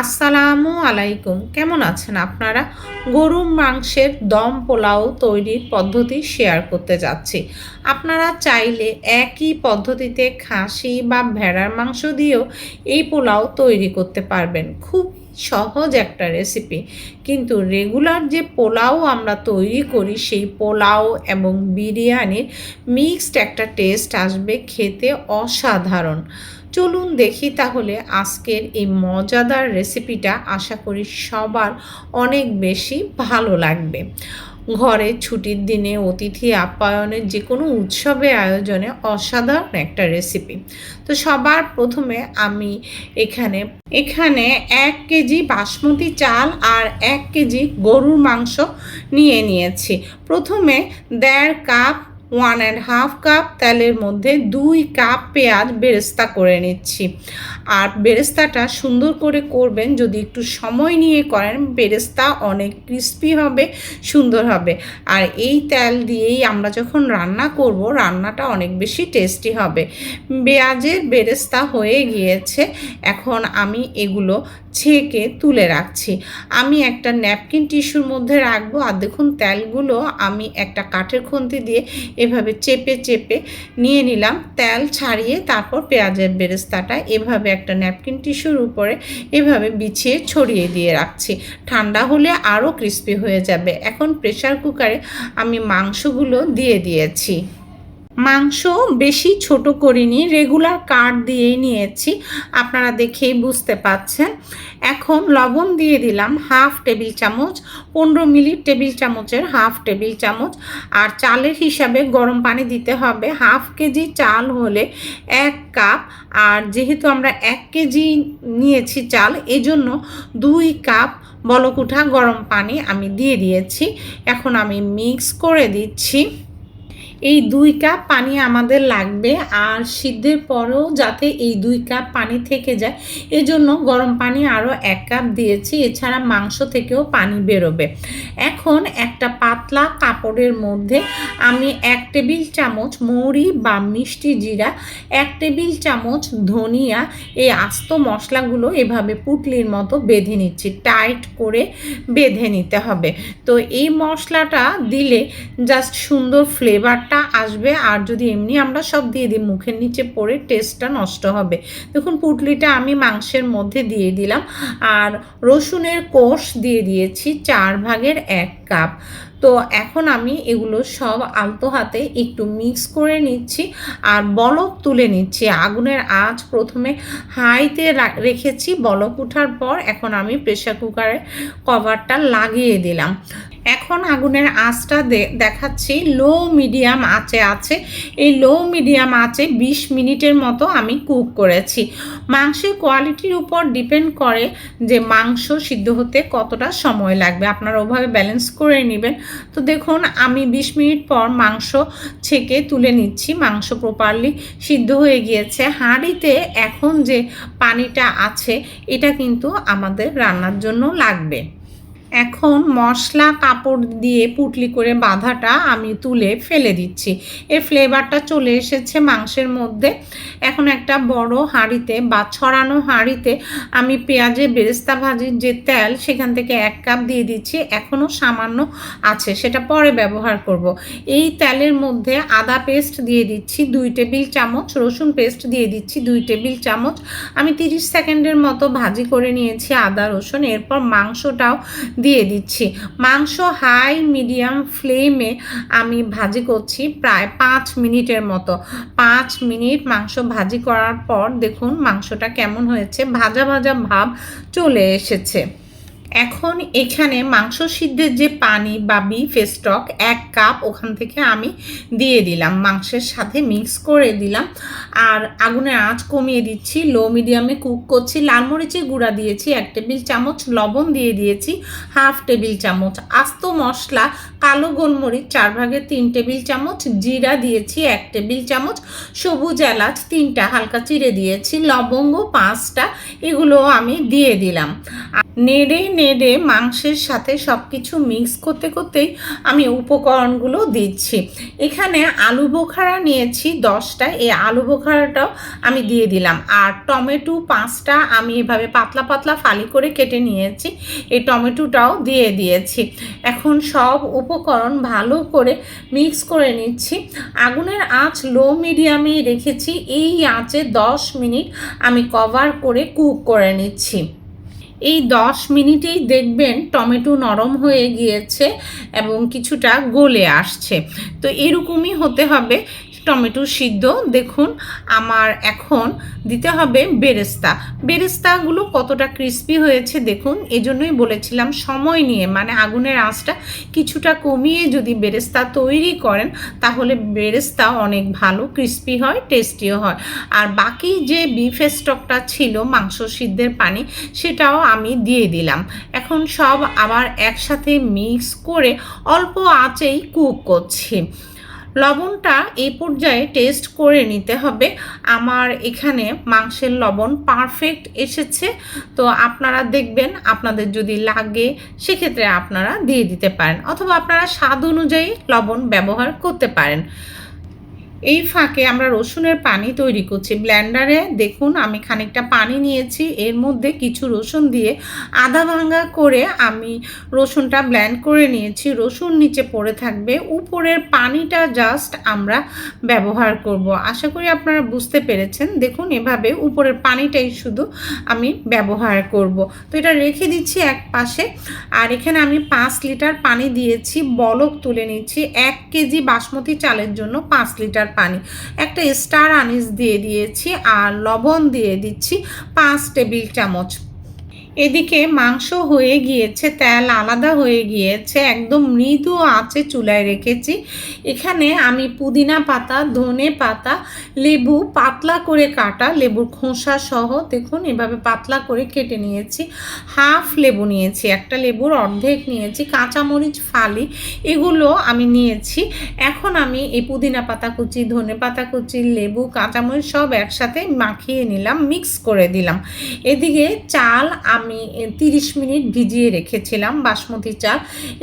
আসসালামু আলাইকুম। কেমন আছেন আপনারা? গরু মাংসের দম পোলাও তৈরির পদ্ধতি শেয়ার করতে যাচ্ছি। আপনারা চাইলে একই পদ্ধতিতে খাসি বা ভেড়ার মাংস দিয়েও এই পোলাও তৈরি করতে পারবেন। খুব সহজ একটা রেসিপি কিন্তু রেগুলার যে পোলাও আমরা তৈরি করি, সেই পোলাও এবং বিরিয়ানির মিক্সড একটা টেস্ট আসবে খেতে অসাধারণ। চলুন দেখি তাহলে আজকের এই মজাদার রেসিপিটা আশা করি সবার অনেক বেশি ভালো লাগবে। ঘরে ছুটির দিনে অতিথি আপ্যায়নের যে কোনো উৎসবে আয়োজনে অসাধারণ একটা রেসিপি তো সবার প্রথমে আমি এখানে এখানে এক কেজি বাসমতি চাল আর এক কেজি গরুর মাংস নিয়ে নিয়েছি। প্রথমে দেড় cup one and half cup তেলের মধ্যে দুই কাপ পেঁয়াজ বেরেস্তা করে নিচ্ছি। আর বেরেস্তাটা সুন্দর করে করবেন, যদি একটু সময় নিয়ে করেন, বেরেস্তা অনেক ক্রিস্পি হবে, সুন্দর হবে। আর এই তেল দিয়েই আমরা যখন রান্না করব, রান্নাটা অনেক বেশি টেস্টি হবে। পেঁয়াজের বেরেস্তা হয়ে গিয়েছে। এখন আমি এগুলো ছেঁকে তুলে রাখছি। আমি একটা ন্যাপকিন টিস্যুর মধ্যে রাখব আর দেখুন তেলগুলো আমি একটা কাঠের খুন্তি দিয়ে এভাবে চেপে চেপে নিয়ে নিলাম। তেল ছাড়িয়ে তারপর পেঁয়াজের বেরেস্তাটা এভাবে একটা ন্যাপকিন টিস্যুর উপরে এভাবে বিছিয়ে ছড়িয়ে দিয়ে রাখছি। ঠান্ডা হলে আরও ক্রিস্পি হয়ে যাবে। এখন প্রেশার কুকারে আমি মাংসগুলো দিয়ে দিয়েছি। মাংস বেশি ছোট করিনি রেগুলার কাট দিয়েই নিয়েছি, আপনারা দেখেই বুঝতে পাচ্ছেন। এখন লবণ দিয়ে দিলাম হাফ টেবিল চামচ, পনেরো মিলি টেবিল চামচের হাফ টেবিল চামচ, আর চালের হিসাবে গরম পানি দিতে হবে। হাফ কেজি চাল হলে এক কাপ, আর যেহেতু আমরা এক কেজি নিয়েছি চাল, এজন্য দুই কাপ বলকুঠা গরম পানি আমি দিয়ে দিয়েছি। এখন আমি মিক্স করে দিচ্ছি। এই দুই কাপ পানি আমাদের লাগবে আর সিদ্ধের পরেও যাতে এই দুই কাপ পানি থেকে যায়। এজন্য গরম পানি আরও এক কাপ দিয়েছি, এছাড়া মাংস থেকেও পানি বেরোবে। এখন একটা পাতলা কাপড়ের মধ্যে আমি এক টেবিল চামচ মৌরি বা মিষ্টি জিরা, এক টেবিল চামচ ধনিয়া, এই আস্ত মশলাগুলো এভাবে পুটলির মতো বেঁধে নিচ্ছি, টাইট করে বেঁধে নিতে হবে। তো এই মশলাটা দিলে জাস্ট সুন্দর ফ্লেভারটা আসবে আর যদি এমনি আমরা সব দিয়ে দিই, মুখের নিচে পড়ে টেস্টটা নষ্ট হবে। দেখুন, পুটলিটা আমি মাংসের মধ্যে দিয়ে দিলাম আর রসুনের কোষ দিয়ে দিয়েছি চার ভাগের এক কাপ। তো এখন আমি এগুলো সব আলতো হাতে একটু মিক্স করে নিচ্ছি আর বলক তুলে নিচ্ছি। আগুনের আঁচ প্রথমে হাইতে রেখেছি, বলক ওঠার পর এখন আমি প্রেশার কুকারে কভারটা লাগিয়ে দিলাম। এখন আগুনের আঁচটা দেখাচ্ছি। লো, মিডিয়াম আঁচে আছে। এই লো, মিডিয়াম আঁচে ২০ মিনিটের মতো আমি কুক করেছি। মাংসের কোয়ালিটির উপর ডিপেন্ড করে যে মাংস সিদ্ধ হতে কতটা সময় লাগবে। আপনারা ওভাবে ব্যালেন্স করে নেবেন। তো দেখুন, আমি ২০ মিনিট পর মাংস ছেঁকে তুলে নিচ্ছি। মাংস প্রপারলি সিদ্ধ হয়ে গিয়েছে। হাঁড়িতে এখন যে পানিটা আছে, এটা কিন্তু আমাদের রান্নার জন্য লাগবে। এখন মশলা কাপড় দিয়ে পুটলি করে বাঁধাটা আমি তুলে ফেলে দিচ্ছি। এর ফ্লেভারটা চলে এসেছে মাংসের মধ্যে। এখন একটা বড় হাঁড়িতে বা ছড়ানো হাঁড়িতে আমি পেঁয়াজের বেরেস্তা ভাজির যে তেল সেখান থেকে এক কাপ দিয়ে দিচ্ছি। এখনও সামান্য আছে, সেটা পরে ব্যবহার করব। এই তেলের মধ্যে আদা পেস্ট দিয়ে দিচ্ছি, দুই টেবিল চামচ, রসুন পেস্ট দিয়ে দিচ্ছি, দুই টেবিল চামচ। আমি তিরিশ সেকেন্ডের মতো ভাজি করে নিয়েছি আদা, রসুন। এরপর মাংসটাও দিয়ে দিচ্ছি। মাংস হাই, মিডিয়াম ফ্লেমে আমি ভাজি করছি প্রায় পাঁচ মিনিটের মতো। পাঁচ মিনিট মাংস ভাজি করার পর দেখুন মাংসটা কেমন হয়েছে। ভাজা ভাজা ভাব চলে এসেছে। এখন এখানে মাংস সিদ্ধের যে পানি বা বিফ স্টক এক কাপ ওখান থেকে আমি দিয়ে দিলাম। মাংসের সাথে মিক্স করে দিলাম। আর আগুনের আঁচ কমিয়ে দিচ্ছি লো মিডিয়ামে কুক করছি। লাল মরিচের গুঁড়া দিয়েছি, এক টেবিল চামচ। লবণ দিয়ে দিয়েছি হাফ টেবিল চামচ। আস্ত মশলা, কালো গোলমরিচ, চার ভাগের তিন টেবিল চামচ। জিরা দিয়েছি, এক টেবিল চামচ। সবুজ এলাচ, তিনটা হালকা চিড়ে দিয়েছি। লবঙ্গ, পাঁচটা, এগুলো আমি দিয়ে দিলাম। নেড়ে নেড়ে মাংসের সাথে সব কিছু মিক্স করতে করতেই আমি উপকরণগুলো দিচ্ছি। এখানে আলু বোখারা নিয়েছি দশটা, এই আলু বোখারাটাও আমি দিয়ে দিলাম। আর টমেটো পাঁচটা আমি এভাবে পাতলা পাতলা ফালি করে কেটে নিয়েছি, এই টমেটোটাও দিয়ে দিয়েছি। এখন সব উপকরণ ভালো করে মিক্স করে নিচ্ছি। আগুনের আঁচ লো মিডিয়ামেই রেখেছি, এই আঁচে দশ মিনিট আমি কভার করে কুক করে নিচ্ছি। এই দশ মিনিটেই দেখবেন টমেটো নরম হয়ে গিয়েছে এবং কিছুটা গলে আসছে। তো এরকমই হতে হবে। টমেটো সিদ্ধ, দেখুন আমার এখন দিতে হবে বেরেস্তা। বেরেস্তাগুলো কতটা ক্রিস্পি হয়েছে দেখুন, এজন্যই বলেছিলাম সময় নিয়ে মানে আগুনের আঁচটা কিছুটা কমিয়ে যদি বেরেস্তা তৈরি করেন, তাহলে বেরেস্তা অনেক ভালো ক্রিস্পি হয় টেস্টিও হয়। আর বাকি যে বিফের স্টকটা ছিল, মাংস সিদ্ধের পানি, সেটাও আমি দিয়ে দিলাম। এখন সব আবার একসাথে মিক্স করে অল্প আঁচেই কুক করছি। লবণটা এই পর্যায়ে টেস্ট করে নিতে হবে। আমার এখানে মাংসের লবণ পারফেক্ট এসেছে। তো আপনারা দেখবেন, আপনাদের যদি লাগে, সেক্ষেত্রে আপনারা দিয়ে দিতে পারেন। অথবা আপনারা স্বাদ অনুযায়ী লবণ ব্যবহার করতে পারেন। এই ফাঁকে আমরা রসুনের পানি তৈরি করছি। ব্ল্যান্ডারে দেখুন, আমি খানিকটা পানি নিয়েছি। এর মধ্যে কিছু রসুন দিয়ে আধা ভাঙ্গা করে আমি রসুনটা ব্ল্যান্ড করে নিয়েছি। রসুন নিচে পড়ে থাকবে। উপরের পানিটা জাস্ট আমরা ব্যবহার করব। আশা করি আপনারা বুঝতে পেরেছেন। দেখুন, এভাবে উপরের পানিটাই শুধু আমি ব্যবহার করব। তো এটা রেখে দিচ্ছি এক পাশে। আর এখানে আমি পাঁচ লিটার পানি দিয়েছি। বলক তুলে নিচ্ছি। এক কেজি বাসমতি চালের জন্য পাঁচ লিটার পানি। একটা স্টার আনিস দিয়ে দিয়েছি আর লবণ দিয়ে দিচ্ছি পাঁচ টেবিল চামচ। এদিকে মাংস হয়ে গিয়েছে, তেল আলাদা হয়ে গিয়েছে, একদম মৃদু আঁচে চুলায় রেখেছি। এখানে আমি পুদিনা পাতা, ধনে পাতা, লেবু পাতলা করে কাটা, লেবুর খোসা সহ, দেখুন এভাবে পাতলা করে কেটে নিয়েছি। হাফ লেবু নিয়েছি, একটা লেবুর অর্ধেক নিয়েছি, কাঁচামরিচ, ফালি, এগুলো আমি নিয়েছি। এখন আমি এই পুদিনা পাতা কুচি, ধনে পাতা কুচি, লেবু, কাঁচামরিচ সব একসাথে মাখিয়ে নিলাম, মিক্স করে দিলাম। এদিকে চাল, আমি তিরিশ মিনিট ভিজিয়ে রেখেছিলাম বাসমতি চাল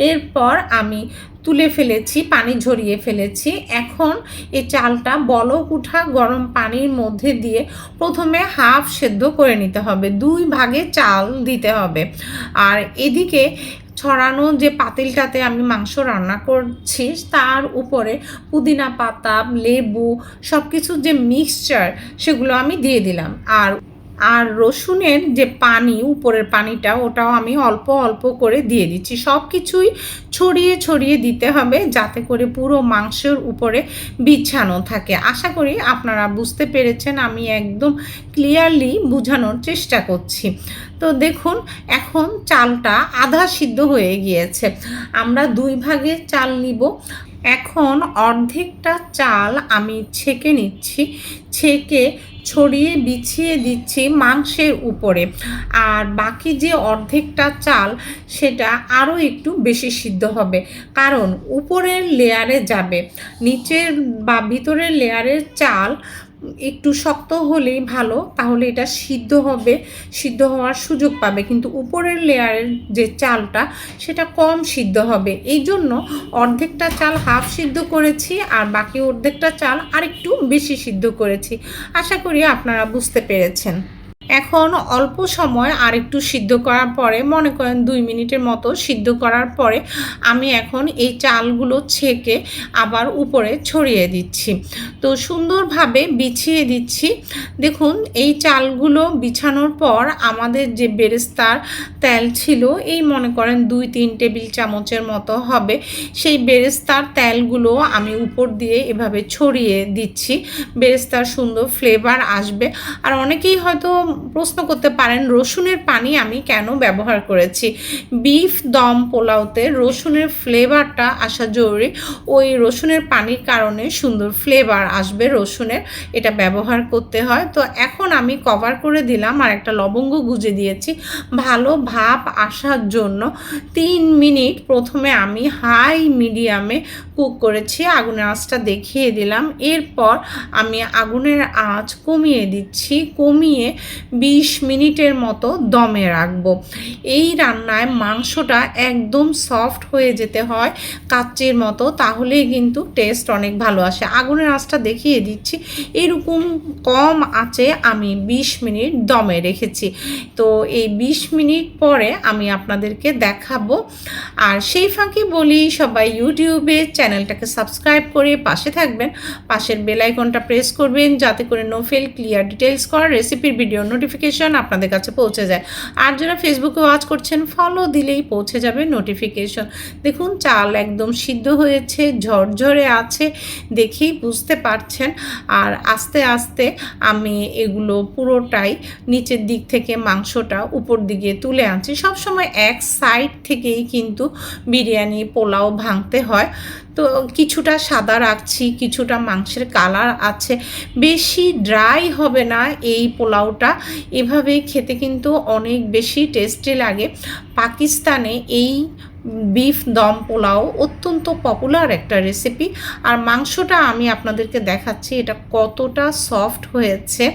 এরপর আমি তুলে ফেলেছি, পানি ঝরিয়ে ফেলেছি। এখন এই চালটা বলক উঠা গরম পানির মধ্যে দিয়ে প্রথমে হাফ সেদ্ধ করে নিতে হবে, দুই ভাগে চাল দিতে হবে। আর এদিকে ছড়ানো যে পাতিলটাতে আমি মাংস রান্না করছি, তার উপরে পুদিনা পাতা, লেবু সব কিছুর যে মিক্সচার সেগুলো আমি দিয়ে দিলাম। আর আর রসুনের যে পানি, উপরের পানিটা, ওটাও আমি অল্প অল্প করে দিয়ে দিচ্ছি। সব কিছুই ছড়িয়ে ছড়িয়ে দিতে হবে যাতে করে পুরো মাংসের উপরে বিছানো থাকে। আশা করি আপনারা বুঝতে পেরেছেন, আমি একদম ক্লিয়ারলি বোঝানোর চেষ্টা করছি। তো দেখুন, এখন চালটা আধা সিদ্ধ হয়ে গিয়েছে। আমরা দুই ভাগে চাল নিব। এখন অর্ধেকটা চাল আমি ছেঁকে নিচ্ছি। ছেঁকে ছড়িয়ে বিছিয়ে দিচ্ছি মাংসের উপরে। আর বাকি যে অর্ধেকটা চাল, সেটা আরও একটু বেশি সিদ্ধ হবে। কারণ উপরের লেয়ারে যাবে। নিচের বা ভিতরের লেয়ারের চাল একটু শক্ত হলেই ভালো, তাহলে এটা সিদ্ধ হবে, সিদ্ধ হওয়ার সুযোগ পাবে। কিন্তু উপরের লেয়ারের যে চালটা, সেটা কম সিদ্ধ হবে। এই জন্য অর্ধেকটা চাল হাফ সিদ্ধ করেছি, আর বাকি অর্ধেকটা চাল আরেকটু বেশি সিদ্ধ করেছি। আশা করি আপনারা বুঝতে পেরেছেন। এখন অল্প সময় আর একটু সিদ্ধ করার পরে, মনে করেন দুই মিনিটের মতো সিদ্ধ করার পরে, আমি এখন এই চালগুলো ছেঁকে আবার উপরে ছড়িয়ে দিচ্ছি। তো সুন্দরভাবে বিছিয়ে দিচ্ছি। দেখুন, এই চালগুলো বিছানোর পর আমাদের যে বেরেস্তার তেল ছিল, এই মনে করেন দুই, তিন টেবিল চামচের মতো হবে। সেই বেরেস্তার তেলগুলো আমি উপর দিয়ে এভাবে ছড়িয়ে দিচ্ছি। বেরেস্তার সুন্দর ফ্লেভার আসবে। আর অনেকেই হয়তো প্রশ্ন করতে পারেন, রসুনের পানি আমি কেন ব্যবহার করেছি? বিফ, দম, পোলাওতে রসুনের ফ্লেভারটা আসা জরুরি। ওই রসুনের পানির কারণে সুন্দর ফ্লেভার আসবে রসুনের, এটা ব্যবহার করতে হয়। তো এখন আমি কভার করে দিলাম আর একটা লবঙ্গ গুজে দিয়েছি। ভালো ভাপ আসার জন্য তিন মিনিট প্রথমে আমি হাই মিডিয়ামে কুক করেছি, আগুনের আঁচটা দেখিয়ে দিলাম। এরপর আমি আগুনের আঁচ কমিয়ে দিচ্ছি, কমিয়ে বিশ মিনিটের মতো দমে রাখব। এই রান্নায় মাংসটা একদম সফট হয়ে যেতে হয় কাচ্চির মতো, তাহলেই কিন্তু টেস্ট অনেক ভালো আসে। আগুনের আঁচটা দেখিয়ে দিচ্ছি। এরকম কম আঁচে আমি বিশ মিনিট দমে রেখেছি। তো এই বিশ মিনিট পরে আমি আপনাদেরকে দেখাবো। আর সেই ফাঁকে বলি, সবাই ইউটিউবে চ্যানেলটাকে সাবস্ক্রাইব করে পাশে থাকবেন। পাশের বেল আইকনটা প্রেস করবেন, যাতে করে নোফেল ক্লিয়ার ডিটেলস করা রেসিপির ভিডিও নোটিফিকেশন আপনাদের কাছে পৌঁছে যায়। আর যারা ফেসবুকে ওয়াচ করছেন ফলো দিলেই পৌঁছে যাবে নোটিফিকেশন দেখুন, চাল একদম সিদ্ধ হয়েছে, ঝরঝরে আছে, দেখেই বুঝতে পারছেন। আর আস্তে আস্তে আমি এগুলো পুরোটাই নিচের দিক থেকে মাংসটা উপর দিকে তুলে আনছি। সবসময় এক সাইড থেকেই কিন্তু বিরিয়ানি, পোলাও ভাঙতে হয়। তো কিছুটা সাদা রাখছি, কিছুটা মাংসের কালার আছে। বেশি ড্রাই হবে না এই পোলাওটা। এভাবে খেতে কিন্তু অনেক বেশি টেস্টি লাগে। পাকিস্তানে এই বিফ দম পোলাও অত্যন্ত পপুলার একটা রেসিপি আর মাংসটা আমি আপনাদেরকে দেখাচ্ছি, এটা কতটা সফট হয়েছে।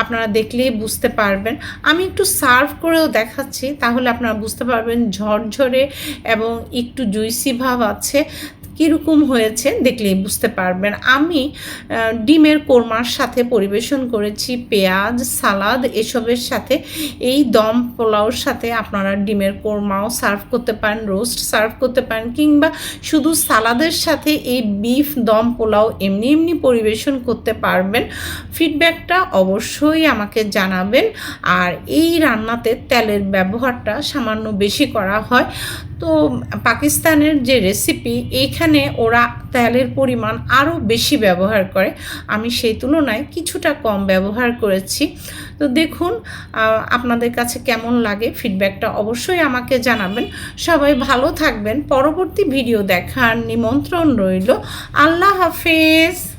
আপনারা দেখলেই বুঝতে পারবেন। আমি একটু সার্ভ করেও দেখাচ্ছি, তাহলে আপনারা বুঝতে পারবেন ঝরঝরে এবং একটু জুইসি ভাব আছে। কীরকম হয়েছে দেখলেই বুঝতে পারবেন। আমি ডিমের কোরমার সাথে পরিবেশন করেছি, পেঁয়াজ, সালাদ এসবের সাথে। এই দম পোলাওর সাথে আপনারা ডিমের কোরমাও সার্ভ করতে পারেন, রোস্ট সার্ভ করতে পারেন, কিংবা শুধু সালাদের সাথে এই বিফ, দম পোলাও এমনি এমনি পরিবেশন করতে পারবেন। ফিডব্যাকটা অবশ্যই আমাকে জানাবেন। আর এই রান্নাতে তেলের ব্যবহারটা সামান্য বেশি করা হয়। তো পাকিস্তানের যে রেসিপি এইখানে ওরা তেলের পরিমাণ আরও বেশি ব্যবহার করে। আমি সেই তুলনায় কিছুটা কম ব্যবহার করেছি। তো দেখুন আপনাদের কাছে কেমন লাগে? ফিডব্যাকটা অবশ্যই আমাকে জানাবেন। সবাই ভালো থাকবেন। পরবর্তী ভিডিও দেখার নিমন্ত্রণ রইল। আল্লাহ হাফেজ!